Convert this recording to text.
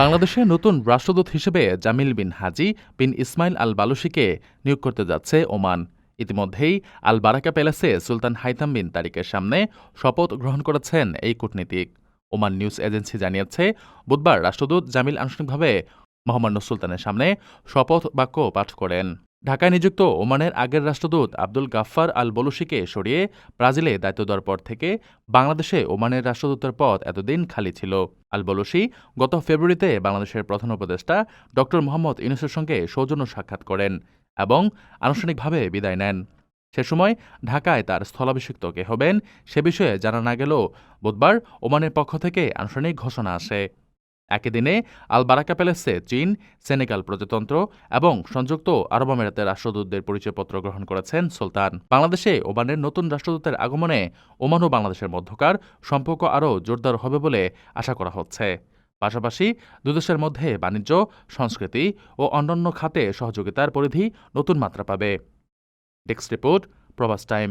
বাংলাদেশে নতুন রাষ্ট্রদূত হিসেবে জামিল বিন হাজি বিন ইসমাইল আল বালুশিকে নিয়োগ করতে যাচ্ছে ওমান। ইতিমধ্যেই আল বারাকা প্যালেসে সুলতান হাইতাম বিন তারিকের সামনে শপথ গ্রহণ করেছেন এই কূটনীতিক। ওমান নিউজ এজেন্সি জানিয়েছে, বুধবার রাষ্ট্রদূত জামিল আনুষ্ঠানিকভাবে মোহাম্মদ সুলতানের সামনে শপথ বাক্য পাঠ করেন। ঢাকায় নিযুক্ত ওমানের আগের রাষ্ট্রদূত আব্দুল গাফফার আল বলুশিকে সরিয়ে ব্রাজিলে দায়িত্ব দেওয়ার পর থেকে বাংলাদেশে ওমানের রাষ্ট্রদূতের পদ এতদিন খালি ছিল। আল বলুশি গত ফেব্রুয়ারিতে বাংলাদেশের প্রধান উপদেষ্টা ড. মোহাম্মদ ইউনুসের সঙ্গে সৌজন্য সাক্ষাৎ করেন এবং আনুষ্ঠানিকভাবে বিদায় নেন। সে সময় ঢাকায় তার স্থলাভিষিক্ত কে হবেন সে বিষয়ে জানা না গেলেও বুধবার ওমানের পক্ষ থেকে আনুষ্ঠানিক ঘোষণা আসে। একই দিনে আল বারাকা প্যালেসে চীন, সেনেগাল প্রজাতন্ত্র এবং সংযুক্ত আরব আমিরাতের রাষ্ট্রদূতদের পরিচয়পত্র গ্রহণ করেছেন সুলতান। বাংলাদেশে ওমানের নতুন রাষ্ট্রদূতের আগমনে ওমান ও বাংলাদেশের মধ্যকার সম্পর্ক আরও জোরদার হবে বলে আশা করা হচ্ছে। পাশাপাশি দুদেশের মধ্যে বাণিজ্য, সংস্কৃতি ও অন্যান্য খাতে সহযোগিতার পরিধি নতুন মাত্রা পাবে। Desk report, Probash time.